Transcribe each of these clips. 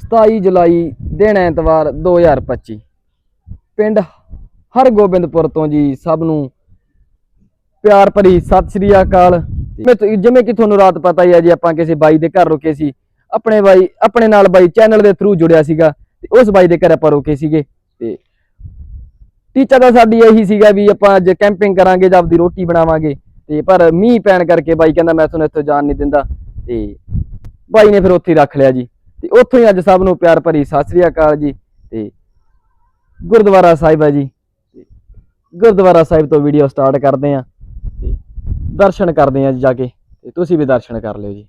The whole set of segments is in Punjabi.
27 ਜੁਲਾਈ ਦਿਨ ਐਤਵਾਰ 2025 ਪਿੰਡ ਹਰਗੋਬਿੰਦਪੁਰ ਤੋਂ ਜੀ ਸਭ ਨੂੰ ਪਿਆਰ ਭਰੀ ਸਤਿ ਸ੍ਰੀ ਅਕਾਲ। ਜਿਵੇਂ ਕਿ ਤੁਹਾਨੂੰ ਰਾਤ ਪਤਾ ਹੀ ਹੈ ਜੀ, ਆਪਾਂ ਕਿਸੇ ਬਾਈ ਦੇ ਘਰ ਰੁਕੇ ਸੀ। ਆਪਣੇ ਬਾਈ, ਆਪਣੇ ਨਾਲ ਬਾਈ ਚੈਨਲ ਦੇ ਥਰੂ ਜੁੜਿਆ ਸੀਗਾ ਤੇ ਉਸ ਬਾਈ ਦੇ ਘਰ ਆਪਾਂ ਰੁਕੇ ਸੀਗੇ ਤੇ ਟੀਚਾ ਤਾਂ ਸਾਡੀ ਇਹੀ ਸੀਗਾ ਵੀ ਆਪਾਂ ਅੱਜ ਕੈਂਪਿੰਗ ਕਰਾਂਗੇ ਜਾਂ ਆਪਦੀ ਰੋਟੀ ਬਣਾਵਾਂਗੇ ਤੇ ਪਰ ਮੀਂਹ ਪੈਣ ਕਰਕੇ ਬਾਈ ਕਹਿੰਦਾ ਮੈਂ ਤੁਹਾਨੂੰ ਇੱਥੋਂ ਜਾਣ ਨਹੀਂ ਦਿੰਦਾ ਤੇ ਬਾਈ ਨੇ ਫਿਰ ਉੱਥੇ ਹੀ ਰੱਖ ਲਿਆ ਜੀ। ਤੇ ਉੱਥੋਂ ਹੀ ਅੱਜ ਸਭ ਨੂੰ ਪਿਆਰ ਭਰੀ ਸਤਿ ਸ੍ਰੀ ਅਕਾਲ ਜੀ ਤੇ ਗੁਰਦੁਆਰਾ ਸਾਹਿਬ ਹੈ ਜੀ ਗੁਰਦੁਆਰਾ ਸਾਹਿਬ ਤੋਂ ਵੀਡੀਓ ਸਟਾਰਟ ਕਰਦੇ ਆਂ ਤੇ ਦਰਸ਼ਨ ਕਰਦੇ ਆਂ ਜੀ ਜਾ ਕੇ ਤੇ ਤੁਸੀਂ ਵੀ ਦਰਸ਼ਨ ਕਰ ਲਿਓ ਜੀ।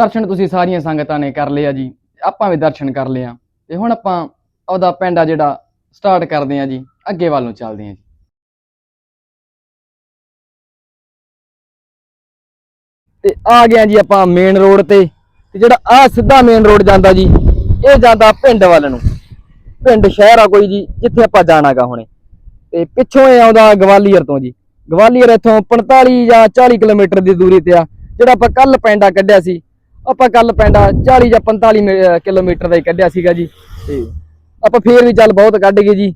ਦਰਸ਼ਨ ਤੁਸੀਂ ਸਾਰੀਆਂ ਸੰਗਤਾਂ ਨੇ ਕਰ ਲਿਆ ਜੀ, ਆਪਾਂ ਵੀ ਦਰਸ਼ਨ ਕਰ ਲਿਆ ਤੇ ਹੁਣ ਆਪਾਂ ਉਹਦਾ ਪਿੰਡ ਆ ਜਿਹੜਾ ਸਟਾਰਟ ਕਰਦੇ ਆਂ ਜੀ, ਅੱਗੇ ਵੱਲ ਨੂੰ ਚੱਲਦੇ ਆਂ ਜੀ। ਤੇ ਆ ਗਿਆ ਜੀ ਆਪਾਂ ਮੇਨ ਰੋਡ ਤੇ ਤੇ ਜਿਹੜਾ ਆ ਸਿੱਧਾ ਮੇਨ ਰੋਡ ਜਾਂਦਾ ਜੀ, ਇਹ ਜਾਂਦਾ ਪਿੰਡ ਵੱਲ ਨੂੰ। ਪਿੰਡ ਸ਼ਹਿਰ ਆ ਕੋਈ ਜੀ, ਜਿੱਥੇ ਆਪਾਂ ਜਾਣਾਗਾ ਹੁਣੇ। ਤੇ ਪਿੱਛੋਂ ਇਹ ਆਉਂਦਾ ਗਵਾਲੀਅਰ ਤੋਂ ਜੀ। ਗਵਾਲੀਅਰ ਇੱਥੋਂ 45 ਜਾਂ 40 ਕਿਲੋਮੀਟਰ ਦੀ ਦੂਰੀ ਤੇ ਆ, ਜਿਹੜਾ ਆਪਾਂ ਕੱਲ ਪੈਂਡਾ ਕੱਢਿਆ ਸੀ ਆਪਾਂ ਕੱਲ ਪੈਂਡਾ 40 ਜਾਂ 45 ਮੀ- ਅਹ ਕਿਲੋਮੀਟਰ ਦਾ ਹੀ ਕੱਢਿਆ ਸੀਗਾ ਜੀ। ਤੇ ਆਪਾਂ ਫੇਰ ਵੀ ਚੱਲ ਬਹੁਤ ਕੱਢ ਗਏ ਜੀ।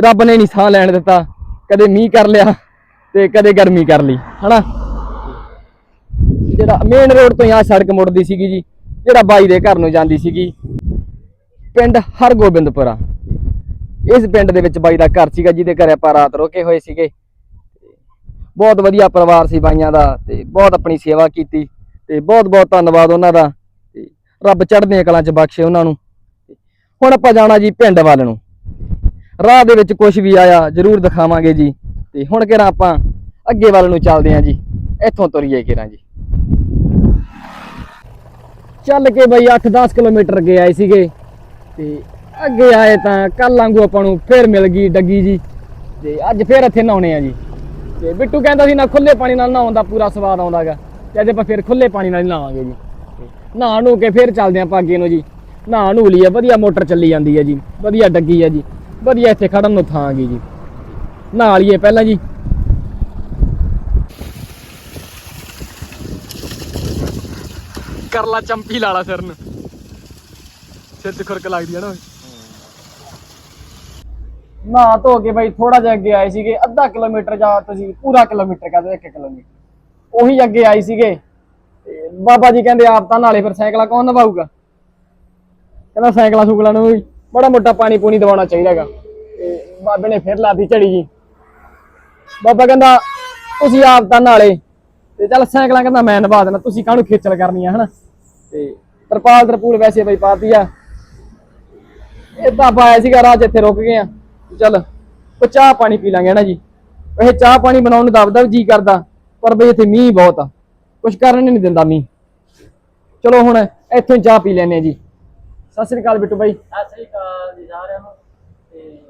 ਰੱਬ ਨੇ ਨਹੀਂ ਸਾਹ ਲੈਣ ਦਿੱਤਾ। ਕਦੇ ਮੀਂਹ ਕਰ ਲਿਆ ਤੇ ਕਦੇ ਗਰਮੀ ਕਰ ਲਈ ਹਨਾ? ਜਿਹੜਾ ਮੇਨ ਰੋਡ ਤੋਂ ਆ ਸੜਕ ਮੁੜਦੀ ਸੀਗੀ ਜੀ ਜਿਹੜਾ ਬਾਈ ਦੇ ਘਰ ਨੂੰ ਜਾਂਦੀ ਸੀਗੀ। ਪਿੰਡ ਹਰਗੋਬਿੰਦਪੁਰਾ। ਇਸ ਪਿੰਡ ਦੇ ਵਿੱਚ ਬਾਈ ਦਾ ਘਰ ਸੀਗਾ ਜਿਹਦੇ ਘਰੇ ਆਪਾਂ ਰਾਤ ਰੋਕੇ ਹੋਏ ਸੀਗੇ। ਬਹੁਤ ਵਧੀਆ ਪਰਿਵਾਰ ਸੀ ਬਾਈਆਂ ਦਾ ਤੇ ਬਹੁਤ ਆਪਣੀ ਸੇਵਾ ਕੀਤੀ। ਤੇ ਬਹੁਤ ਬਹੁਤ ਧੰਨਵਾਦ ਉਹਨਾਂ ਦਾ। ਤੇ ਰੱਬ ਚੜ੍ਹਦੀਆਂ ਕਲਾਂ 'ਚ ਬਖਸ਼ੇ ਉਹਨਾਂ ਨੂੰ। ਹੁਣ ਆਪਾਂ ਜਾਣਾ ਜੀ ਪਿੰਡ ਵੱਲ ਨੂੰ। ਰਾਹ ਦੇ ਵਿੱਚ ਕੁਝ ਵੀ ਆਇਆ ਜ਼ਰੂਰ ਦਿਖਾਵਾਂਗੇ ਜੀ। ਤੇ ਹੁਣ ਕਿਹੜਾ ਆਪਾਂ ਅੱਗੇ ਵੱਲ ਨੂੰ ਚੱਲਦੇ ਆਂ ਜੀ। ਇੱਥੋਂ ਤੁਰੀਏ ਕਿਹੜਾ ਜੀ। ਚੱਲ ਕੇ ਬਈ 8-10 ਕਿਲੋਮੀਟਰ ਅੱਗੇ ਆਏ ਸੀਗੇ। ਤੇ ਅੱਗੇ ਆਏ ਤਾਂ ਕੱਲ ਵਾਂਗੂ ਆਪਾਂ ਨੂੰ ਫੇਰ ਮਿਲ ਗਈ ਡੱਗੀ ਜੀ। ਤੇ ਅੱਜ ਫੇਰ ਇੱਥੇ ਨਹਾਉਣੇ ਆ ਜੀ। ਤੇ ਬਿੱਟੂ ਕਹਿੰਦਾ ਸੀ ਨਾ ਖੁੱਲੇ ਪਾਣੀ ਨਾਲ ਨਹਾਉਣ ਦਾ ਪੂਰਾ ਸਵਾਦ ਆਉਂਦਾਗਾ। ਤੇ ਅੱਜ ਆਪਾਂ ਫਿਰ ਖੁੱਲੇ ਪਾਣੀ ਨਾਲ ਹੀ ਨਹਾਵਾਂਗੇ ਜੀ। ਨਹਾ ਨੂੰ ਕੇ ਫੇਰ ਚੱਲਦੇ ਆਪਾਂ ਅੱਗੇ ਨੂੰ ਜੀ। ਨਹਾ ਨੂੰ ਲਈ ਵਧੀਆ ਮੋਟਰ ਚੱਲੀ ਜਾਂਦੀ ਹੈ ਜੀ, ਵਧੀਆ ਡੱਗੀ ਹੈ ਜੀ, ਵਧੀਆ ਇੱਥੇ ਖੜਨ ਨੂੰ ਥਾਂ ਗਈ ਜੀ। ਨਹਾ ਲਈਏ ਪਹਿਲਾਂ ਜੀ। ਕਰ ਲਾ ਚੰਪੀ ਲਾਲਾ ਸਿਰ ਨੂੰ ਸਿਰ ਤੇ ਖੁਰਕ ਲੱਗਦੀ ਹੈ ਨਾ ਨਾ ਧੋ ਕੇ ਬਾਈ ਥੋੜਾ ਜਿਹਾ ਅੱਗੇ ਆਏ ਸੀਗੇ, ਅੱਧਾ ਕਿਲੋਮੀਟਰ ਜਾਂ ਤੁਸੀਂ ਪੂਰਾ ਕਿਲੋਮੀਟਰ ਕਹਦੇ 1 ਕਿਲੋਮੀਟਰ। ਉਹੀ ਅੱਗੇ ਆਏ ਸੀਗੇ। ਤੇ ਬਾਬਾ ਜੀ ਕਹਿੰਦੇ, ਆਪ ਤਾਂ ਨਾਲੇ ਫਿਰ ਸਾਈਕਲਾਂ ਕੌਣ ਨਵਾਊਗਾ ਕਹਿੰਦਾ, ਸਾਈਕਲਾਂ ਸੁਕਲਾਂ ਨੂੰ ਵੀ ਬੜਾ ਮੋਟਾ ਪਾਣੀ ਪੂਣੀ ਦਵਾਉਣਾ ਚਾਹੀਦਾਗਾ ਤੇ ਬਾਬੇ ਨੇ ਫਿਰ ਲਾਤੀ ਝੜੀ ਜੀ। ਬਾਬਾ ਕਹਿੰਦਾ, ਤੁਸੀਂ ਆਪ ਤਾਂ ਨਾਲੇ ਤੇ ਚੱਲ ਸਾਈਕਲਾਂ ਕਹਿੰਦਾ, ਮੈਂ ਨਵਾ ਦੇਣਾ। ਤੁਸੀਂ ਕਾਹਨੂੰ ਖੇਚਲ ਕਰਨੀ ਆ ਹਨਾ? ਤੇ ਤਰਪਾਲ ਤਰਪੂਲ ਵੈਸੇ ਬਈ ਪਾਤੀ ਆ। ਇਹ ਬਾਬਾ ਆਇਆ ਸੀਗਾ, ਰਾਹ 'ਚ ਇੱਥੇ ਰੁਕ ਗਏ ਆ। ਚੱਲ ਚਾਹ ਪਾਣੀ ਪੀ ਲਾਂਗੇ ਨਾ ਜੀ? ਇਹ ਚਾਹ ਪਾਣੀ ਬਣਾਉਣ ਨੂੰ ਦਬਦਾ ਜੀ ਕਰਦਾ। ਪਰ ਬਈ ਇੱਥੇ ਮੀਂਹ ਬਹੁਤ ਆ। ਕੁਝ ਕਰਨ ਨਹੀਂ ਦਿੰਦਾ ਮੀਂਹ। ਚਲੋ ਹੁਣ ਇੱਥੋਂ ਹੀ ਚਾਹ ਪੀ ਲੈਨੇ ਆ ਜੀ। ਸਤਿ ਸ੍ਰੀ ਅਕਾਲ ਬਿੱਟੂ ਬਾਈ। ਸਤਿ ਸ੍ਰੀ ਅਕਾਲ ਜੀ ਸਾਰਿਆਂ ਨੂੰ। ਤੇ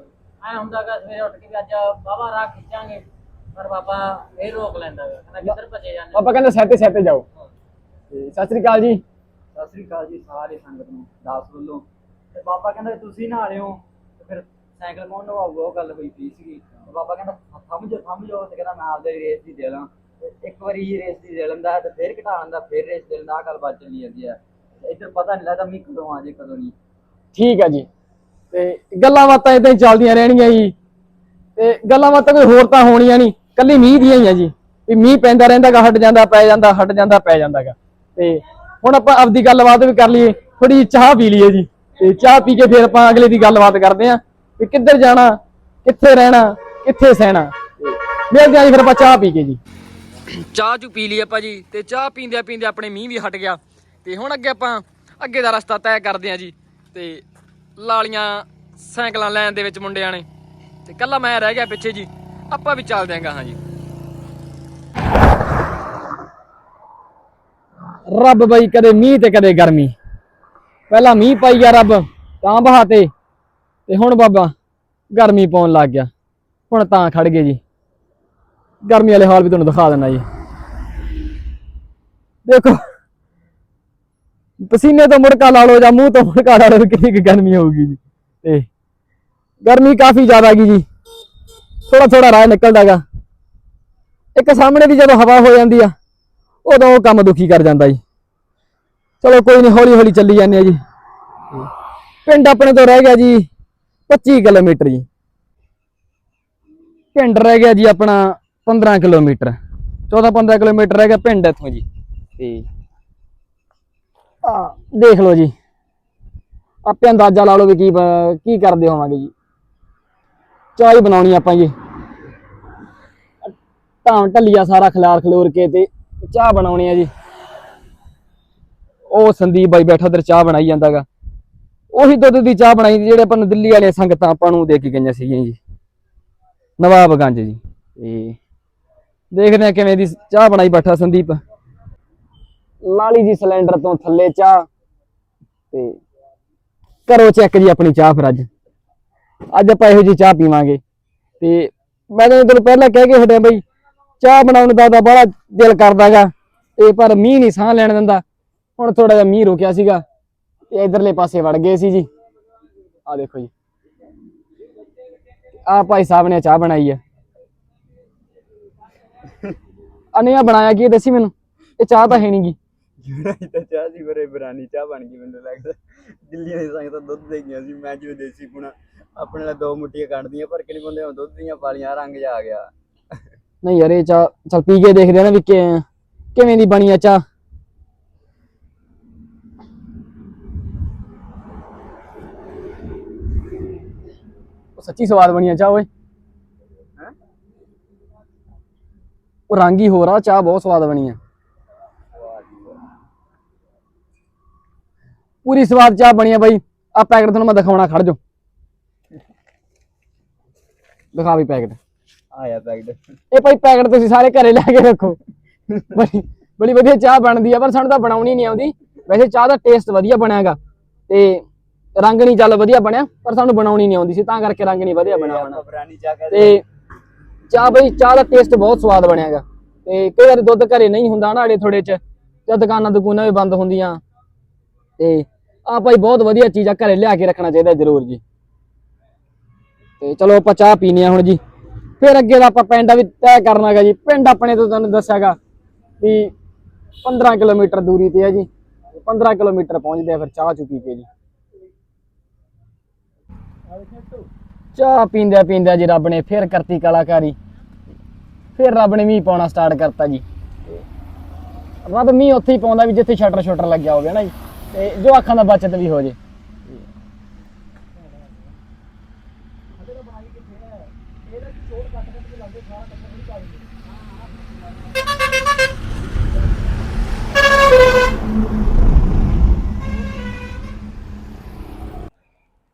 ਹੁੰਦਾ ਕਿ ਸਵੇਰੇ ਉੱਠ ਕੇ ਵੀ ਅੱਜ ਬਾਬਾ ਰਾਹ ਖਿੱਚਾਂਗੇ ਪਰ ਬਾਬਾ ਇਹ ਰੋਕ ਲੈਂਦਾ ਗਾ। ਕਹਿੰਦਾ ਕਿੱਧਰ ਭੱਜੇ ਜਾਂਦੇ ਪਾਪਾ ਕਹਿੰਦਾ ਸਹਿਤੇ ਸਹਿਤੇ ਜਾਓ। ਤੇ ਸਤਿ ਸ੍ਰੀ ਅਕਾਲ ਜੀ। ਸਤਿ ਸ੍ਰੀ ਅਕਾਲ ਜੀ ਸਾਰੇ ਸੰਗਤ ਨੂੰ ਦਾਸ ਵੱਲੋਂ। ਤੇ ਬਾਬਾ ਕਹਿੰਦਾ ਤੁਸੀਂ ਨਾ ਲਿਓ ਤੇ ਫਿਰ ਸਾਈਕਲ ਕੌਣ ਨਵਾਊਗਾ ਉਹ ਗੱਲ ਹੋਈ ਪਈ ਸੀਗੀ। ਬਾਬਾ ਕਹਿੰਦਾ ਥੰਮ ਜਾਓ ਤੇ ਕਹਿੰਦਾ ਮੈਂ ਆਪਦੇ ਰੇਸ ਦੀ ਦੇ ਲਾਂ ਇੱਕ ਵਾਰੀ ਰੇਸ ਦੀ ਦੇ ਲੈਂਦਾ ਤੇ ਫਿਰ ਘਟਾ ਲੈਂਦਾ ਫਿਰ ਰੇਸ ਦੇ ਲੈਂਦਾ ਆਹ ਗੱਲ ਬਾਤ ਚੱਲੀ ਜਾਂਦੀ ਹੈ ਇੱਧਰ ਪਤਾ ਨਹੀਂ ਲੱਗਦਾ ਮੀਂਹ ਕਦੋਂ ਆ ਜੇ, ਕਦੋਂ ਨਹੀਂ। ਠੀਕ ਹੈ ਜੀ। ਤੇ ਗੱਲਾਂ ਬਾਤਾਂ ਇਦਾਂ ਹੀ ਚੱਲਦੀਆਂ ਰਹਿਣਗੀਆਂ ਜੀ। ਤੇ ਗੱਲਾਂ ਬਾਤਾਂ ਕੋਈ ਹੋਰ ਤਾਂ ਹੋਣੀਆਂ ਨਹੀਂ। ਕੱਲੀ ਮੀਂਹ ਦੀਆਂ ਹੀ ਆ ਜੀ। ਵੀ ਮੀਂਹ ਪੈਂਦਾ ਰਹਿੰਦਾਗਾ, ਹਟ ਜਾਂਦਾ, ਪੈ ਜਾਂਦਾ, ਹਟ ਜਾਂਦਾ, ਪੈ ਜਾਂਦਾਗਾ। ਤੇ ਹੁਣ ਆਪਾਂ ਆਪਦੀ ਗੱਲਬਾਤ ਵੀ ਕਰ ਲਈਏ। ਥੋੜੀ ਚਾਹ ਪੀ ਲਈਏ ਜੀ। ਤੇ ਚਾਹ ਪੀ ਕੇ ਫਿਰ ਆਪਾਂ ਅਗਲੇ ਦੀ ਗੱਲਬਾਤ ਕਰਦੇ ਆਂ। ਵੀ ਕਿੱਧਰ ਜਾਣਾ, ਕਿੱਥੇ ਰਹਿਣਾ, ਕਿੱਥੇ ਸਹਿਣਾ। ਤੇ ਮਿਲਦੇ ਆਂ ਜੀ, ਫਿਰ ਆਪਾਂ ਚਾਹ ਪੀ ਕੇ ਜੀ। ਚਾਹ ਚੂ ਪੀ ਲਈ ਆਪਾਂ ਜੀ, ਤੇ ਚਾਹ ਪੀਂਦਿਆਂ ਪੀਂਦਿਆਂ ਆਪਣੇ ਮੀਂਹ ਵੀ ਹਟ ਗਿਆ। ਤੇ ਹੁਣ ਅੱਗੇ ਆਪਾਂ ਅੱਗੇ ਦਾ ਰਸਤਾ ਤੈਅ ਕਰਦੇ ਆਂ ਜੀ, ਤੇ ਲਾਲੀਆਂ ਸਾਈਕਲਾਂ ਲੈਣ ਦੇ ਵਿੱਚ ਮੁੰਡਿਆਂ ਨੇ। ਤੇ ਕੱਲਾ ਮੈਂ ਰਹਿ ਗਿਆ ਪਿੱਛੇ ਜੀ, ਆਪਾਂ ਵੀ ਚੱਲਦੇ ਆਂ ਹਾਂ ਜੀ। ਰੱਬ ਬਈ ਕਦੇ ਮੀਂਹ ਤੇ ਕਦੇ ਗਰਮੀ। ਪਹਿਲਾਂ ਮੀਂਹ ਪਾਈ ਗਿਆ ਰੱਬ, ਤਾਂ ਬਹਾਤੇ। ਤੇ ਹੁਣ ਬਾਬਾ, ਗਰਮੀ ਪਾਉਣ ਲੱਗ ਗਿਆ। ਹੁਣ ਤਾਂ ਖੜ ਗਏ ਜੀ। ਗਰਮੀ ਵਾਲੇ ਹਾਲ ਵੀ ਤੁਹਾਨੂੰ ਦਿਖਾ ਦਿੰਦਾ ਜੀ। ਦੇਖੋ। ਪਸੀਨੇ ਤੋਂ ਮੁੜਕਾ ਲਾ ਲਓ ਜਾਂ ਮੂੰਹ ਤੋਂ ਮੁੜਕਾ ਲਾ ਲਓ, ਕਿੰਨੀ ਕੁ ਗਰਮੀ ਹੋਊਗੀ ਜੀ। ਤੇ ਗਰਮੀ ਕਾਫੀ ਜ਼ਿਆਦਾ ਗਈ ਜੀ। ਥੋੜਾ ਥੋੜਾ ਰਾਹ ਨਿਕਲਦਾਗਾ ਇੱਕ ਸਾਹਮਣੇ ਦੀ ਜਦੋਂ ਹਵਾ ਹੋ ਜਾਂਦੀ ਆ, ਉਦੋਂ ਉਹ ਕੰਮ ਦੁਖੀ ਕਰ ਜਾਂਦਾ ਜੀ। ਚਲੋ ਕੋਈ ਨਹੀਂ ਹੌਲੀ ਹੌਲੀ ਚੱਲੀ ਜਾਂਦੇ ਆ ਜੀ। ਪਿੰਡ ਆਪਣੇ ਤੋਂ ਰਹਿ ਗਿਆ ਜੀ 25 ਕਿਲੋਮੀਟਰ ਜੀ। ਪਿੰਡ ਰਹਿ ਗਿਆ ਜੀ ਆਪਣਾ 15 ਕਿਲੋਮੀਟਰ। 14 15 ਕਿਲੋਮੀਟਰ ਰਹਿ ਗਿਆ ਪਿੰਡ ਇੱਥੋਂ ਜੀ। ਤੇ ਆ ਦੇਖ ਲਓ ਜੀ। ਆਪੇ ਅੰਦਾਜ਼ਾ ਲਾ ਲਓ ਵੀ ਕੀ ਕੀ ਕਰਦੇ ਹੋਵਾਂਗੇ ਜੀ। ਚਾਹ ਬਣਾਉਣੀ ਆਪਾਂ ਜੀ। ਧਾਮ ਢੱਲੀਆ ਸਾਰਾ ਖਿਲਾਰ ਖਲੋਰ ਕੇ ਤੇ ਚਾਹ ਬਣਾਉਣੀ ਆ ਜੀ। ਉਹ ਸੰਦੀਪ ਬਾਈ ਬੈਠਾ ਉਧਰ ਚਾਹ ਬਣਾਈ ਜਾਂਦਾਗਾ ਉਹੀ ਦੁੱਧ ਦੀ ਚਾਹ ਬਣਾਈ ਜਿਹੜੇ ਆਪਾਂ ਨੂੰ ਦਿੱਲੀ ਵਾਲੇ ਸੰਗਤਾਂ ਆਪਾਂ ਨੂੰ ਦੇ ਕੇ ਗਈਆਂ ਸੀਗੀਆਂ ਜੀ। ਨਵਾਬਗੰਜ ਜੀ। ਤੇ ਦੇਖਦੇ ਆ ਕਿਵੇਂ ਦੀ ਚਾਹ ਬਣਾਈ ਬੈਠਾ ਸੰਦੀਪ। ਲਾਲੀ ਜੀ ਸਿਲੰਡਰ ਤੋਂ ਥੱਲੇ ਚਾਹ ਤੇ ਕਰੋ ਚੈੱਕ ਜੀ ਆਪਣੀ ਚਾਹ ਫਿਰ ਅੱਜ। ਅੱਜ ਆਪਾਂ ਇਹੋ ਜੀ ਚਾਹ ਪੀਵਾਂਗੇ ਤੇ ਮੈਂ ਤਾਂ ਤੈਨੂੰ ਪਹਿਲਾਂ ਕਹਿ ਕੇ ਹਟਿਆ ਬਈ, ਚਾਹ ਬਣਾਉਣ ਦਾ ਤਾਂ ਬੜਾ ਦਿਲ ਕਰਦਾਗਾ। ਇਹ ਪਰ ਮੀਂਹ ਨਹੀਂ ਸਾਹ ਲੈਣ ਦਿੰਦਾ। ਹੁਣ ਥੋੜਾ ਜਿਹਾ ਮੀਂਹ ਰੁਕਿਆ ਸੀਗਾ ਤੇ ਇਧਰਲੇ ਪਾਸੇ ਵੜ ਗਏ ਸੀ ਜੀ। ਆ ਦੇਖੋ ਜੀ। ਆ ਭਾਈ ਸਾਹਿਬ ਨੇ ਚਾਹ ਬਣਾਈ ਹੈ ਅਨਿਆ ਬਣਾਇਆ ਕੀ ਹੈ? ਦੱਸੀ ਮੈਨੂੰ? ਇਹ ਚਾਹ ਤਾਂ ਹੈ ਨੀ ਜਿਹੜੀ ਤਾਂ ਚਾਹ ਸੀ ਬਰੇ ਬਰਾਨੀ ਚਾਹ ਬਣ ਗਈ ਮੈਨੂੰ ਲੱਗਦਾ। ਦਿੱਲੀ ਦੇ ਸੰਗ ਤਾਂ ਦੁੱਧ ਦੇ ਗਈਆਂ ਸੀ ਮੈਂ ਜਿਵੇਂ ਦੇਸੀ ਪੁਣਾ ਆਪਣੇ ਲਈ ਦੋ ਮੁੱਠੀਆਂ ਕੱਢਦੀਆਂ ਪਰ ਕਿਹੜੀ ਬੰਦੇ ਦੁੱਧ ਦੀਆਂ ਪਾਲੀਆਂ ਰੰਗ ਜਾ ਗਿਆ। ਨਹੀਂ ਯਾਰ ਇਹ ਚਾਹ ਚਲ ਪੀ ਕੇ ਦੇਖਦੇ ਆ ਨਾ ਵੀ ਕਿਵੇਂ ਦੀ ਬਣੀ ਆ ਚਾਹ। ਸੱਚੀ ਸਵਾਦ ਬਣੀ ਆ ਚਾਹ ਓਏ। ਹੈਂ? ਉਹ ਰੰਗ ਹੀ ਹੋਰ ਆ ਚਾਹ ਬਹੁਤ ਸਵਾਦ ਬਣੀ ਆ। ਪੂਰੀ ਸਵਾਦ ਚਾਹ ਬਣੀ ਆ ਬਾਈ। ਆ ਪੈਕਟ ਤੁਹਾਨੂੰ ਮੈਂ ਦਿਖਾਉਣਾ ਖੜ ਜਾ ਦਿਖਾ ਵੀ ਪੈਕਟ। ਆਇਆ ਪੈਕਡ ਇਹ ਭਾਈ ਪੈਕਟ ਤੁਸੀਂ ਸਾਰੇ ਘਰੇ ਲੈ ਕੇ ਰੱਖੋ। ਬੜੀ ਬੜੀ ਵਧੀਆ ਚਾਹ ਬਣਦੀ ਆ ਪਰ ਸਾਨੂੰ ਤਾਂ ਬਣਾਉਣੀ ਨਹੀਂ ਆਉਂਦੀ। ਵੈਸੇ ਚਾਹ ਦਾ ਟੇਸਟ ਵਧੀਆ ਬਣਿਆਗਾ ਤੇ ਰੰਗ ਨਹੀਂ ਚੱਲ ਵਧੀਆ ਬਣਿਆ ਪਰ ਸਾਨੂੰ ਬਣਾਉਣੀ ਨਹੀਂ ਆਉਂਦੀ ਸੀ ਤਾਂ ਕਰਕੇ ਰੰਗ ਨਹੀਂ ਵਧੀਆ ਬਣਿਆ ਤੇ ਚਾਹ ਬਈ ਚਾਹ ਦਾ ਟੇਸਟ ਬਹੁਤ ਸਵਾਦ ਬਣਿਆਗਾ। ਤੇ ਕਈ ਵਾਰੀ ਦੁੱਧ ਘਰੇ ਨਹੀਂ ਹੁੰਦਾ ਨਾ ਅੜੇ ਥੋੜੇ ਚ ਤੇ ਦੁਕਾਨਾਂ ਦੁਕਾਨਾਂ ਵੀ ਬੰਦ ਹੁੰਦੀਆਂ। ਤੇ ਆ ਭਾਈ ਬਹੁਤ ਵਧੀਆ ਚੀਜ਼ ਆ, ਘਰੇ ਲਿਆ ਕੇ ਰੱਖਣਾ ਚਾਹੀਦਾ ਜ਼ਰੂਰ ਜੀ। ਤੇ ਚਲੋ ਆਪਾਂ ਚਾਹ ਪੀਣੀ ਆ ਹੁਣ ਜੀ। ਫਿਰ ਅੱਗੇ ਦਾ ਆਪਾਂ ਪਿੰਡ ਵੀ ਤੈਅ ਕਰਨਾਗਾ ਜੀ। ਪਿੰਡ ਆਪਣੇ ਤੋਂ ਤੁਹਾਨੂੰ ਦੱਸਿਆਗਾ ਵੀ 15 ਕਿਲੋਮੀਟਰ ਦੂਰੀ ਤੇ ਹੈ ਜੀ। 15 ਕਿਲੋਮੀਟਰ ਪਹੁੰਚਦੇ ਆ ਫਿਰ ਚਾਹ ਚੁ ਪੀ ਕੇ ਜੀ। ਚਾਹ ਪੀਂਦਿਆਂ ਪੀਂਦਿਆਂ ਜੀ ਰੱਬ ਨੇ ਫਿਰ ਕਰਤੀ ਕਲਾਕਾਰੀ। ਫਿਰ ਰੱਬ ਨੇ ਮੀਂਹ ਪਾਉਣਾ ਸਟਾਰਟ ਕਰਤਾ ਜੀ। ਰੱਬ ਮੀਂਹ ਉੱਥੇ ਹੀ ਪਾਉਂਦਾ ਵੀ ਜਿੱਥੇ ਸ਼ਟਰ ਸ਼ਟਰ ਲੱਗਿਆ ਹੋਵੇ ਨਾ ਜੀ। ਤੇ ਜੋ ਅੱਖਾਂ ਦਾ ਬਚਤ ਵੀ ਹੋ ਜੇ।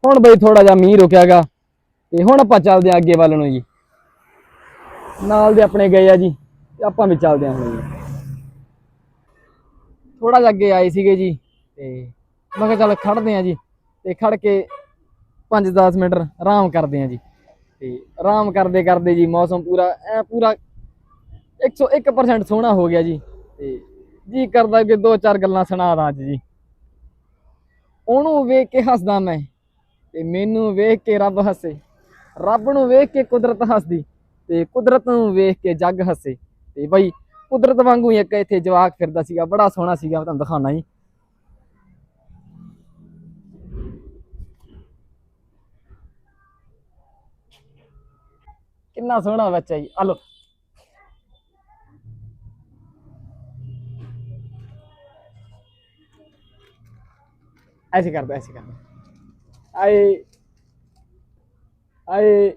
ਹੁਣ ਬਈ ਥੋੜਾ ਜਿਹਾ ਮੀਂਹ ਰੁਕਿਆਗਾ ਤੇ ਹੁਣ ਆਪਾਂ ਚੱਲਦੇ ਆ ਅੱਗੇ ਵੱਲ ਨੂੰ ਜੀ। ਨਾਲ ਦੇ ਆਪਣੇ ਗਏ ਆ ਜੀ ਤੇ ਆਪਾਂ ਵੀ ਚੱਲਦੇ ਆ ਹੁਣ ਜੀ। ਥੋੜਾ ਜਿਹਾ ਅੱਗੇ ਆਏ ਸੀਗੇ ਜੀ। ਤੇ ਮੈਂ ਕਿਹਾ ਚੱਲ ਖੜਦੇ ਆ ਜੀ ਤੇ ਖੜ ਕੇ 5-10 ਮਿੰਟ ਆਰਾਮ ਕਰਦੇ ਆ ਜੀ। ਤੇ ਆਰਾਮ ਕਰਦੇ ਕਰਦੇ ਜੀ ਮੌਸਮ ਪੂਰਾ, ਐ ਪੂਰਾ 101% ਸੋਹਣਾ ਹੋ ਗਿਆ ਜੀ। ਤੇ ਜੀ ਕਰਦਾ ਕਿ ਦੋ ਚਾਰ ਗੱਲਾਂ ਸੁਣਾ ਦਾਂ ਅੱਜ ਜੀ। ਉਹਨੂੰ ਵੇਖ ਕੇ ਹੱਸਦਾ ਮੈਂ ਤੇ ਮੈਨੂੰ ਵੇਖ ਕੇ ਰੱਬ ਹੱਸੇ। ਰੱਬ ਨੂੰ ਵੇਖ ਕੇ ਕੁਦਰਤ ਹੱਸਦੀ ਤੇ ਕੁਦਰਤ ਨੂੰ ਵੇਖ ਕੇ ਜੱਗ ਹੱਸੇ। ਤੇ ਬਈ ਕੁਦਰਤ ਵਾਂਗੂ ਹੀ ਇੱਕ ਇੱਥੇ ਜਵਾਕ ਫਿਰਦਾ ਸੀਗਾ, ਬੜਾ ਸੋਹਣਾ ਸੀਗਾ ਤੁਹਾਨੂੰ ਦਿਖਾਉਣਾ ਜੀ। ਕਿੰਨਾ ਸੋਹਣਾ ਬੱਚਾ ਜੀ। ਆ ਲੋ ਐਸੀ ਕਰਦਾ ਐਸੀ ਕਰਦਾ ਆਏ। ਆਏ।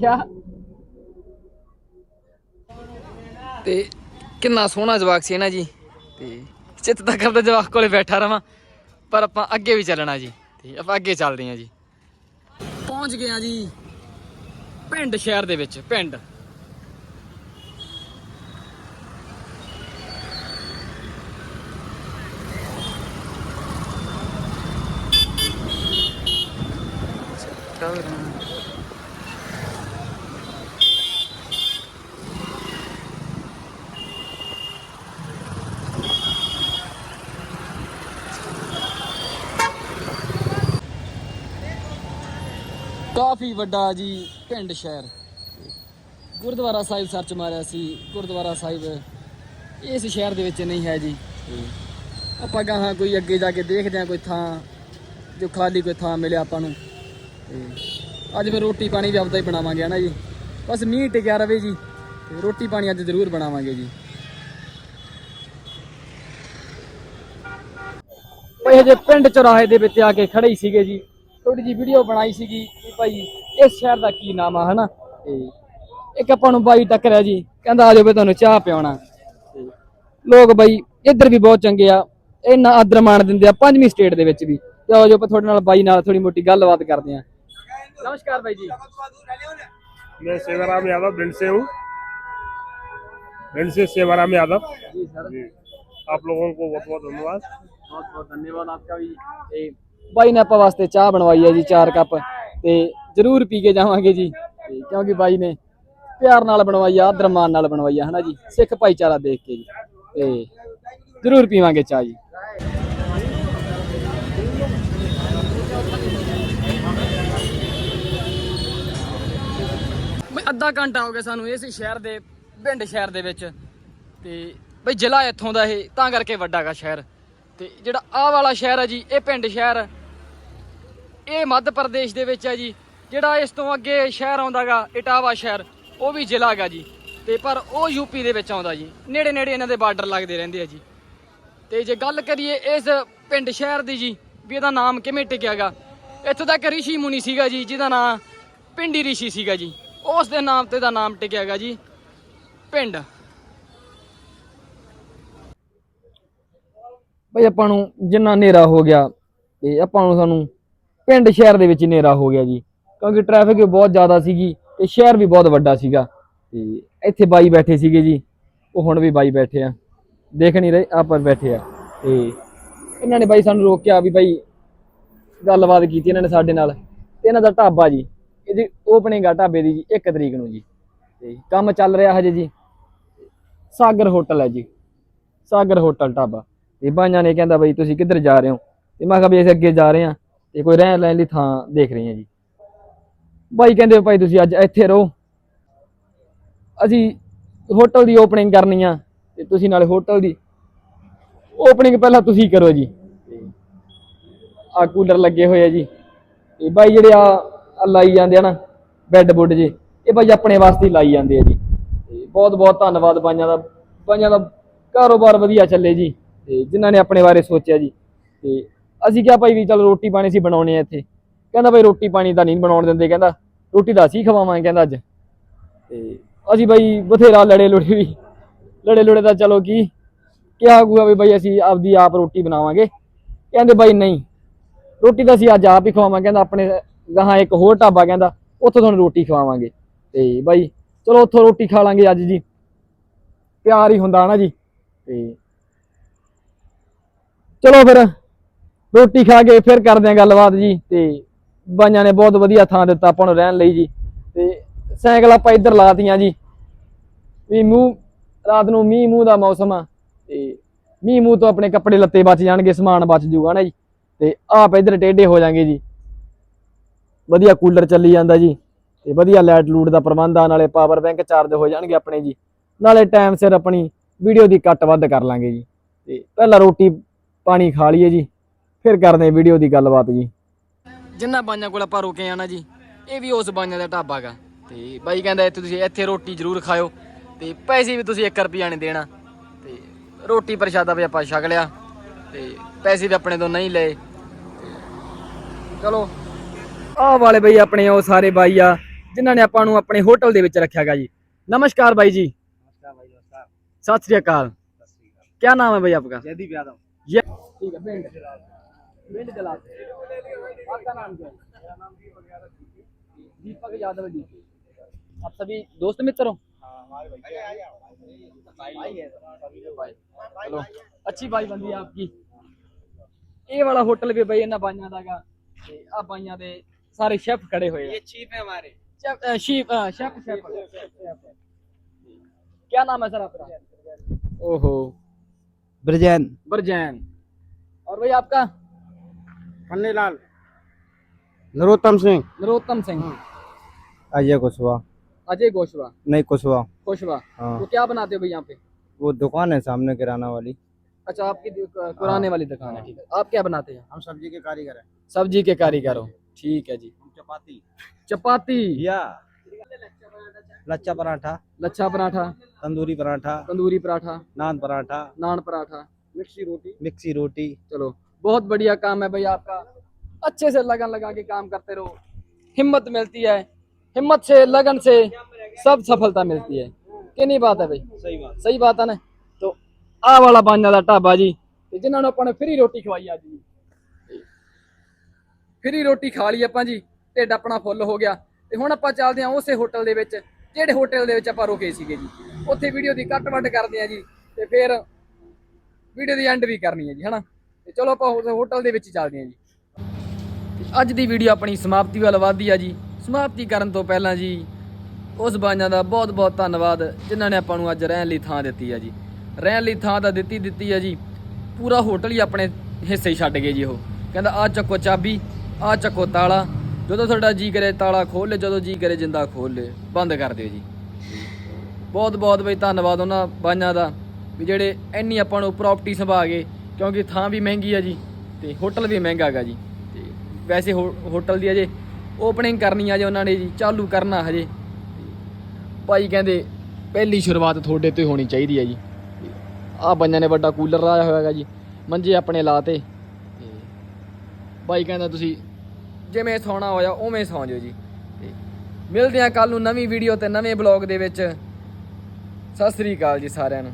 ਕਿਆ? ਤੇ ਕਿੰਨਾ ਸੋਹਣਾ ਜਵਾਕ ਸੀ ਨਾ ਜੀ। ਤੇ ਚਿੱਤ ਤਾਂ ਕਰਦਾ ਜਵਾਕ ਕੋਲੇ ਬੈਠਾ ਰਵਾਂ, ਪਰ ਆਪਾਂ ਅੱਗੇ ਵੀ ਚੱਲਣਾ ਜੀ, ਤੇ ਆਪਾਂ ਅੱਗੇ ਚੱਲਦੇ ਹਾਂ ਜੀ। ਪਹੁੰਚ ਗਏ ਆ ਜੀ ਪਿੰਡ ਸ਼ਹਿਰ ਦੇ ਵਿੱਚ, ਪਿੰਡ। ਕਾਫੀ ਵੱਡਾ ਜੀ ਪਿੰਡ ਸ਼ਹਿਰ। ਗੁਰਦੁਆਰਾ ਸਾਹਿਬ ਸਰਚ ਮਾਰਿਆ ਸੀ, ਗੁਰਦੁਆਰਾ ਸਾਹਿਬ ਇਸ ਸ਼ਹਿਰ ਦੇ ਵਿੱਚ ਨਹੀਂ ਹੈ ਜੀ। ਆਪਾਂ ਗਾਹਾਂ ਕੋਈ ਅੱਗੇ ਜਾ ਕੇ ਦੇਖਦੇ ਹਾਂ ਕੋਈ ਥਾਂ ਜੋ ਖਾਲੀ ਕੋਈ ਥਾਂ ਮਿਲਿਆ ਆਪਾਂ ਨੂੰ। ਤੇ ਅੱਜ ਫਿਰ ਰੋਟੀ ਪਾਣੀ ਵੀ ਆਪਦਾ ਹੀ ਬਣਾਵਾਂਗੇ ਹਨਾ ਜੀ। ਬਸ ਮੀਂਹ ਟਿਕਿਆ ਰਵੇ ਜੀ, ਤੇ ਰੋਟੀ ਪਾਣੀ ਅੱਜ ਜ਼ਰੂਰ ਬਣਾਵਾਂਗੇ ਜੀ। ਇਹ ਜੇ ਪਿੰਡ ਚੌਰਾਹੇ ਦੇ ਵਿੱਚ ਆ ਕੇ ਖੜੇ ਹੀ ਸੀਗੇ ਜੀ। ਥੋੜੀ ਜੀ ਵੀਡੀਓ ਬਣਾਈ ਸੀਗੀ ਕਿ ਭਾਈ ਇਸ ਸ਼ਹਿਰ ਦਾ ਕੀ ਨਾਮ ਆ ਹਨਾ ਤੇ ਇੱਕ ਆਪਾਂ ਨੂੰ ਬਾਈ ਟੱਕਰਿਆ ਜੀ ਕਹਿੰਦਾ ਆ ਜਾਓ ਵੀ ਤੁਹਾਨੂੰ ਚਾਹ ਪਿਆਉਣਾ ਤੇ ਲੋਕ ਬਾਈ ਇੱਧਰ ਵੀ ਬਹੁਤ ਚੰਗੇ ਆ ਇੰਨਾ ਆਦਰ ਮਾਣ ਦਿੰਦੇ ਆ ਪੰਜਵੀਂ ਸਟੇਟ ਦੇ ਵਿੱਚ ਵੀ ਤੇ ਆਓ ਜੋ ਆਪਾਂ ਤੁਹਾਡੇ ਨਾਲ ਬਾਈ ਨਾਲ ਥੋੜੀ ਮੋਟੀ ਗੱਲਬਾਤ ਕਰਦੇ ਆ ਨਮਸਕਾਰ ਬਾਈ ਜੀ मैं सेवाराम यादव भिंड से हूँ भिंड से सेवाराम यादव ਜੀ ਸਰ जी आप लोगों को बहुत बहुत धन्यवाद ਬਹੁਤ ਬਹੁਤ ਧੰਨਵਾਦ ਆਪਕਾ ਵੀ ਤੇ ਬਾਈ ਨੇ ਆਪਾਂ ਵਾਸਤੇ ਚਾਹ ਬਣਵਾਈ ਹੈ ਜੀ, ਚਾਰ ਕੱਪ। ਤੇ ਜਰੂਰ ਪੀ ਕੇ ਜਾਵਾਂਗੇ ਜੀ। ਕਿਉਂਕਿ ਬਾਈ ਨੇ ਪਿਆਰ ਨਾਲ ਬਣਵਾਈ ਆ ਆਦਰ ਨਾਲ ਬਣਵਾਈ ਆ, ਹਨਾ ਜੀ? ਸਿੱਖ ਭਾਈਚਾਰਾ ਦੇਖ ਕੇ ਜੀ। ਤੇ ਜਰੂਰ ਪੀਵਾਂਗੇ ਚਾਹ ਜੀ। ਬਈ ਅੱਧਾ ਘੰਟਾ ਹੋ ਗਿਆ ਸਾਨੂੰ ਇਸ ਸ਼ਹਿਰ ਦੇ, ਪਿੰਡ ਸ਼ਹਿਰ ਦੇ ਵਿੱਚ। ਤੇ ਬਈ ਜ਼ਿਲ੍ਹਾ ਇੱਥੋਂ ਦਾ ਇਹ, ਤਾਂ ਕਰਕੇ ਵੱਡਾ ਗਾ ਸ਼ਹਿਰ। ਤੇ ਜਿਹੜਾ ਆਹ ਵਾਲਾ ਸ਼ਹਿਰ ਹੈ ਜੀ, ਇਹ ਪਿੰਡ ਸ਼ਹਿਰ ਇਹ ਮੱਧ ਪ੍ਰਦੇਸ਼ ਦੇ ਵਿੱਚ ਹੈ ਜੀ। ਜਿਹੜਾ ਇਸ ਤੋਂ ਅੱਗੇ ਸ਼ਹਿਰ ਆਉਂਦਾਗਾ, ਇਟਾਵਾ ਸ਼ਹਿਰ, ਉਹ ਵੀ ਜ਼ਿਲ੍ਹਾ ਹੈਗਾ ਜੀ। ਤੇ ਪਰ ਉਹ ਯੂਪੀ ਦੇ ਵਿੱਚ ਆਉਂਦਾ ਜੀ। ਨੇੜੇ ਨੇੜੇ ਇਹਨਾਂ ਦੇ ਬਾਰਡਰ ਲੱਗਦੇ ਰਹਿੰਦੇ ਆ ਜੀ। ਤੇ ਜੇ ਗੱਲ ਕਰੀਏ ਇਸ ਪਿੰਡ ਸ਼ਹਿਰ ਦੀ ਜੀ, ਵੀ ਇਹਦਾ ਨਾਮ ਕਿਵੇਂ ਟਿਕਿਆਗਾ ਇੱਥੋਂ ਤੱਕ ਰਿਸ਼ੀ ਮੁਨੀ ਸੀਗਾ ਜੀ, ਜਿਹਦਾ ਨਾਮ ਪਿੰਡੀ ਰਿਸ਼ੀ ਸੀਗਾ ਜੀ। ਉਸ ਦੇ ਨਾਮ ਤੇ ਦਾ ਨਾਮ ਟਿਕਿਆਗਾ ਜੀ। ਪਿੰਡ। ਬਈ ਆਪਾਂ ਨੂੰ ਜਿੰਨਾ ਹਨੇਰਾ ਹੋ ਗਿਆ ਤੇ ਆਪਾਂ ਨੂੰ ਸਾਨੂੰ ਪਿੰਡ ਸ਼ਹਿਰ ਦੇ ਵਿੱਚ ਹਨੇਰਾ ਹੋ ਗਿਆ ਜੀ। ਕਿਉਂਕਿ ਟ੍ਰੈਫਿਕ ਵੀ ਬਹੁਤ ਜ਼ਿਆਦਾ ਸੀਗੀ ਤੇ ਸ਼ਹਿਰ ਵੀ ਬਹੁਤ ਵੱਡਾ ਸੀਗਾ। ਤੇ ਇੱਥੇ ਬਾਈ ਬੈਠੇ ਸੀਗੇ ਜੀ। ਉਹ ਹੁਣ ਵੀ ਬਾਈ ਬੈਠੇ ਆ। ਦੇਖ ਨਹੀਂ ਰਹੇ ਆਪਾਂ ਬੈਠੇ ਆ। ਤੇ ਇਹਨਾਂ ਨੇ ਬਾਈ ਸਾਨੂੰ ਰੋਕਿਆ ਵੀ ਬਾਈ ਗੱਲਬਾਤ ਕੀਤੀ ਇਹਨਾਂ ਨੇ ਸਾਡੇ ਨਾਲ। ਤੇ ਇਹਨਾਂ ਦਾ ਢਾਬਾ ਜੀ, ਇਹਦੀ ਓਪਨਿੰਗ ਆ ਢਾਬੇ ਦੀ ਜੀ 1 ਤਰੀਕ ਨੂੰ ਜੀ। ਤੇ ਕੰਮ ਚੱਲ ਰਿਹਾ ਹਜੇ ਜੀ। ਸਾਗਰ ਹੋਟਲ ਹੈ ਜੀ। ਸਾਗਰ ਹੋਟਲ ਢਾਬਾ। ਤੇ ਬਾਈਆਂ ਨੇ ਕਹਿੰਦਾ ਬਈ ਤੁਸੀਂ ਕਿੱਧਰ ਜਾ ਰਹੇ ਹੋ? ਤੇ ਮੈਂ ਕਿਹਾ ਵੀ ਅਸੀਂ ਅੱਗੇ ਜਾ ਰਹੇ ਹਾਂ ਤੇ ਕੋਈ ਰਹਿਣ ਲੈਣ ਲਈ ਥਾਂ ਦੇਖ ਰਹੇ ਹਾਂ ਜੀ। ਬਾਈ ਕਹਿੰਦੇ ਭਾਈ ਤੁਸੀਂ ਅੱਜ ਇੱਥੇ ਰਹੋ। ਅਸੀਂ ਹੋਟਲ ਦੀ ਓਪਨਿੰਗ ਕਰਨੀ ਆ ਤੇ ਤੁਸੀਂ ਨਾਲੇ ਹੋਟਲ ਦੀ ਓਪਨਿੰਗ ਪਹਿਲਾਂ ਤੁਸੀਂ ਕਰੋ ਜੀ। ਆ ਕੂਲਰ ਲੱਗੇ ਹੋਏ ਆ ਜੀ। ਤੇ ਬਾਈ ਜਿਹੜੇ ਆ ਆਹ ਲਾਈ ਜਾਂਦੇ ਆ ਨਾ ਬੈੱਡ ਬੁੱਡ ਜੀ, ਇਹ ਬਾਈ ਆਪਣੇ ਵਾਸਤੇ ਲਾਈ ਜਾਂਦੇ ਆ ਜੀ। ਤੇ ਬਹੁਤ ਬਹੁਤ ਧੰਨਵਾਦ ਬਾਈਆਂ ਦਾ। ਬਾਈਆਂ ਦਾ ਕਾਰੋਬਾਰ ਵਧੀਆ ਚੱਲੇ ਜੀ। ਤੇ ਜਿਨ੍ਹਾਂ ਨੇ ਆਪਣੇ ਬਾਰੇ ਸੋਚਿਆ ਜੀ। ਤੇ ਅਸੀਂ ਕਿਹਾ ਭਾਈ ਵੀ ਚਲ ਰੋਟੀ ਪਾਣੀ ਸੀ ਬਣਾਉਣੇ ਆ ਇੱਥੇ। ਕਹਿੰਦਾ ਭਾਈ ਰੋਟੀ ਪਾਣੀ ਤਾਂ ਨਹੀਂ ਬਣਾਉਣ ਦਿੰਦੇ, ਕਹਿੰਦਾ ਰੋਟੀ ਤਾਂ ਅਸੀਂ ਖਵਾਵਾਂਗੇ, ਕਹਿੰਦਾ ਅੱਜ। ਤੇ ਅਸੀਂ ਬਾਈ ਬਥੇਰਾ ਲੜੇ ਲੁੜੇ ਵੀ। ਲੜੇ ਲੁੜੇ ਤਾਂ ਚਲੋ ਕੀ ਕਿਹਾ ਗੁਆ ਵੀ ਬਾਈ ਅਸੀਂ ਆਪਦੀ ਆਪ ਰੋਟੀ ਬਣਾਵਾਂਗੇ। ਕਹਿੰਦੇ ਬਾਈ ਨਹੀਂ, ਰੋਟੀ ਤਾਂ ਅਸੀਂ ਅੱਜ ਆਪ ਹੀ ਖਵਾਵਾਂਗੇ, ਕਹਿੰਦਾ ਆਪਣੇ ਗਾਹਾਂ ਇੱਕ ਹੋਰ ਢਾਬਾ, ਕਹਿੰਦਾ ਉੱਥੋਂ ਤੁਹਾਨੂੰ ਰੋਟੀ ਖਵਾਵਾਂਗੇ। ਤੇ ਬਾਈ ਚਲੋ ਉੱਥੋਂ ਰੋਟੀ ਖਾ ਲਾਂਗੇ ਅੱਜ ਜੀ। ਪਿਆਰ ਹੀ ਹੁੰਦਾ ਨਾ ਜੀ। ਤੇ ਚਲੋ ਫਿਰ, ਰੋਟੀ ਖਾ ਕੇ ਫਿਰ ਕਰਦੇ ਆਂ ਗੱਲਬਾਤ ਜੀ, ਤੇ ਬਾਈਆਂ ਨੇ ਬਹੁਤ ਵਧੀਆ ਥਾਂ ਦਿੱਤਾ ਆਪਾਂ ਨੂੰ ਰਹਿਣ ਲਈ ਜੀ, ਤੇ ਸਾਈਕਲ ਆਪਾਂ ਇੱਧਰ ਲਾਤੀਆਂ ਜੀ, ਵੀ ਮੂੰਹ, ਰਾਤ ਨੂੰ ਮੀਂਹ ਮੂੰਹ ਦਾ ਮੌਸਮ ਆ, ਤੇ ਮੀਂਹ ਮੂੰਹ ਤੋਂ ਆਪਣੇ ਕੱਪੜੇ ਲੱਤੇ ਬਚ ਜਾਣਗੇ, ਸਮਾਨ ਬਚ ਜੂਗਾ ਨਾ ਜੀ, ਤੇ ਆਪ ਇੱਧਰ ਟੇਢੇ ਹੋ ਜਾਣਗੇ ਜੀ। ਵਧੀਆ ਕੂਲਰ ਚੱਲੀ ਜਾਂਦਾ ਜੀ, ਤੇ ਵਧੀਆ ਲਾਈਟ ਲੂਟ ਦਾ ਪ੍ਰਬੰਧ ਆ, ਨਾਲੇ ਪਾਵਰ ਬੈਂਕ ਚਾਰਜ ਹੋ ਜਾਣਗੇ ਆਪਣੇ ਜੀ, ਨਾਲੇ ਟਾਈਮ ਸਿਰ ਆਪਣੀ ਵੀਡੀਓ ਦੀ ਕੱਟ ਵੱਧ ਕਰ ਲਾਂਗੇ ਜੀ, ਤੇ ਪਹਿਲਾਂ ਰੋਟੀ ਪਾਣੀ ਖਾ ਲਈਏ ਜੀ। ਫਿਰ ਕਰਦੇ ਵੀਡੀਓ ਦੀ ਗੱਲਬਾਤ ਜੀ। ਜਿੰਨਾ ਬਾਈਆਂ ਕੋਲ ਆਪਾਂ ਰੁਕੇ ਆਣਾ ਜੀ ਇਹ ਵੀ ਉਸ ਬਾਈਆਂ ਦਾ ਢਾਬਾ ਤੇ ਬਾਈ ਕਹਿੰਦਾ ਇੱਥੇ ਤੁਸੀਂ ਇੱਥੇ ਰੋਟੀ ਜ਼ਰੂਰ ਖਾਓ ਤੇ ਪੈਸੇ ਵੀ ਤੁਸੀਂ 1 ਰੁਪਿਆ ਨਹੀਂ ਦੇਣਾ। ਤੇ ਰੋਟੀ ਪ੍ਰਸ਼ਾਦਾ ਵੀ ਆਪਾਂ ਛਕ ਲਿਆ ਤੇ ਪੈਸੇ ਵੀ ਆਪਣੇ ਤੋਂ ਨਹੀਂ ਲਏ। ਚਲੋ। ਆਹ ਵਾਲੇ ਬਾਈ ਆਪਣੇ ਉਹ ਸਾਰੇ ਬਾਈ ਆ ਜਿਨ੍ਹਾਂ ਨੇ ਆਪਾਂ ਨੂੰ ਆਪਣੇ ਹੋਟਲ ਦੇ ਵਿੱਚ ਰੱਖਿਆ ਗਾ ਜੀ। ਨਮਸਕਾਰ ਬਾਈ ਜੀ। ਨਮਸਕਾਰ ਬਾਈ ਸਾਹਿਬ ਸਤਿ ਸ੍ਰੀ ਅਕਾਲ। ਕੀ ਨਾਮ ਹੈ ਬਾਈ ਆਪਕਾ? ਜੈਦੀਪ ਯਾਦਵ। ये ठीक है पिंड पिंड जलाल आपका नाम क्या है दीपक यादव जी आप सभी दोस्त मित्र हो ਚਲੋ ਅੱਛੀ ਬਾਈ ਬੰਦੀ ਆ ਆਪਕੀ ਇਹ ਵਾਲਾ ਹੋਟਲ ਵੀ ਬਈ ਇਹਨਾਂ ਬਾਈਆਂ ਦਾਗਾ ਤੇ ਆ ਬਾਈਆਂ ਦੇ ਸਾਰੇ ਸ਼ੈਫ ਖੜੇ ਹੋਏ ਆ चीफ है हमारे शेफ शेफ शेफ शेफ क्या नाम है सर आपका ओहो ब्रजैन। बरजैन। और भाई आपका? पन्नीलाल नरोत्तम सिंह। नरोत्तम सिंह। अजय कुशवाहा अजय गोशवा नहीं कुशवा कुशवा हाँ। तो क्या बनाते हो भाई यहाँ पे वो दुकान है सामने किराना वाली। अच्छा आपकी दु- पुराने वाली दुकान है ठीक है। आप क्या बनाते हैं? हम सब्ज़ी के कारीगर हैं। सब्ज़ी के कारीगर। हो ठीक है जी। चपाती। चपाती। या। लच्छा पराठा लच्छा पराठा तंदूरी पराठा तंदूरी पराठा नान पराठा नान पराठा मिक्सी रोटी मिक्सी रोटी चलो बहुत बढ़िया काम है भाई आपका अच्छे से लगन लगा के काम करते रहो हिम्मत मिलती है हिम्मत से लगन से सब सफलता मिलती है कि नहीं बात है भाई सही बात ਸਹੀ ਬਾਤ ਹੈ ਨਾ ਤੋ ਆਹ ਵਾਲਾ ਬਾਂਝਾ ਦਾ ਢਾਬਾ ਜੀ ਤੇ ਜਿਨ੍ਹਾਂ ਨੂੰ ਆਪਾਂ ਨੇ ਫ੍ਰੀ ਰੋਟੀ ਖਵਾਈ ਅੱਜ ਜੀ ਫ੍ਰੀ ਰੋਟੀ ਖਾ ਲਈ ਆਪਾਂ ਜੀ ਢਿੱਡ ਆਪਣਾ ਫੁੱਲ ਹੋ ਗਿਆ ਤੇ ਹੁਣ ਆਪਾਂ ਚੱਲਦੇ ਹਾਂ ਉਸੇ ਹੋਟਲ ਦੇ ਵਿੱਚ, ਜਿਹੜੇ ਹੋਟਲ ਦੇ ਵਿੱਚ ਆਪਾਂ ਰੁਕੇ ਸੀਗੇ ਜੀ। ਉੱਥੇ ਵੀਡੀਓ ਦੀ ਕੱਟ ਵੱਡ ਕਰਦੇ ਹਾਂ ਜੀ, ਤੇ ਫਿਰ ਵੀਡੀਓ ਦੀ ਐਂਡ ਵੀ ਕਰਨੀ ਹੈ ਜੀ, ਹਨਾ? ਤੇ ਚਲੋ ਆਪਾਂ ਉਸ ਹੋਟਲ ਦੇ ਵਿੱਚ ਚੱਲਦੇ ਹਾਂ ਜੀ। ਅੱਜ ਦੀ ਵੀਡੀਓ ਆਪਣੀ ਸਮਾਪਤੀ ਵੱਲ ਵਧਦੀ ਆ ਜੀ। ਸਮਾਪਤੀ ਕਰਨ ਤੋਂ ਪਹਿਲਾਂ ਜੀ, ਉਸ ਬਾਈਆਂ ਦਾ ਬਹੁਤ ਬਹੁਤ ਧੰਨਵਾਦ, ਜਿਨ੍ਹਾਂ ਨੇ ਆਪਾਂ ਨੂੰ ਅੱਜ ਰਹਿਣ ਲਈ ਥਾਂ ਦਿੱਤੀ ਆ ਜੀ। ਰਹਿਣ ਲਈ ਥਾਂ ਤਾਂ ਦਿੱਤੀ ਦਿੱਤੀ ਆ ਜੀ। ਪੂਰਾ ਹੋਟਲ ਹੀ ਆਪਣੇ ਹਿੱਸੇ ਛੱਡ ਗਏ ਜੀ ਉਹ। ਕਹਿੰਦਾ ਆ ਚੱਕੋ ਚਾਬੀ ਆ ਚੱਕੋ ਤਾਲਾ ਜਦੋਂ ਤੁਹਾਡਾ ਜੀ ਕਰੇ ਤਾਲਾ ਖੋਲ ਲੈ, ਜਦੋਂ ਜੀ ਕਰੇ ਜਿੰਦਾ ਖੋਲ ਲੈ, ਬੰਦ ਕਰ ਦਿਓ ਜੀ। ਬਹੁਤ ਬਹੁਤ ਬਈ ਧੰਨਵਾਦ ਉਹਨਾਂ ਬਾਈਆਂ ਦਾ ਵੀ ਜਿਹੜੇ ਇੰਨੀ ਆਪਾਂ ਨੂੰ ਪ੍ਰਾਪਰਟੀ ਸੰਭਾ ਗਏ, ਕਿਉਂਕਿ ਥਾਂ ਵੀ ਮਹਿੰਗੀ ਆ ਜੀ ਤੇ ਹੋਟਲ ਵੀ ਮਹਿੰਗਾ ਹੈਗਾ ਜੀ। ਤੇ ਵੈਸੇ ਹੋ- ਹੋਟਲ ਦੀ ਅਜੇ ਓਪਨਿੰਗ ਕਰਨੀ ਆ ਜੇ ਉਹਨਾਂ ਨੇ ਜੀ, ਚਾਲੂ ਕਰਨਾ ਹਜੇ। ਭਾਈ ਕਹਿੰਦੇ ਪਹਿਲੀ ਸ਼ੁਰੂਆਤ ਤੁਹਾਡੇ ਤੋਂ ਹੋਣੀ ਚਾਹੀਦੀ ਹੈ ਜੀ। ਆ ਬੰਜਾਂ ਨੇ ਵੱਡਾ ਕੂਲਰ ਲਾਇਆ ਹੋਇਆ ਹੈਗਾ ਜੀ, ਮੰਜੇ ਆਪਣੇ ਲਾਤੇ। ਤੇ ਭਾਈ ਕਹਿੰਦਾ ਤੁਸੀਂ ਜਿਵੇਂ ਸੌਣਾ ਹੋਇਆ, ਉਵੇਂ ਸੌਂ ਜਾਓ ਜੀ। ਤੇ ਮਿਲਦੇ ਆ ਕੱਲ ਨੂੰ ਨਵੀਂ ਵੀਡੀਓ ਤੇ ਨਵੇਂ ਬਲੌਗ ਦੇ ਵਿੱਚ। ਸਤਿ ਸ੍ਰੀ ਅਕਾਲ ਜੀ ਸਾਰਿਆਂ ਨੂੰ।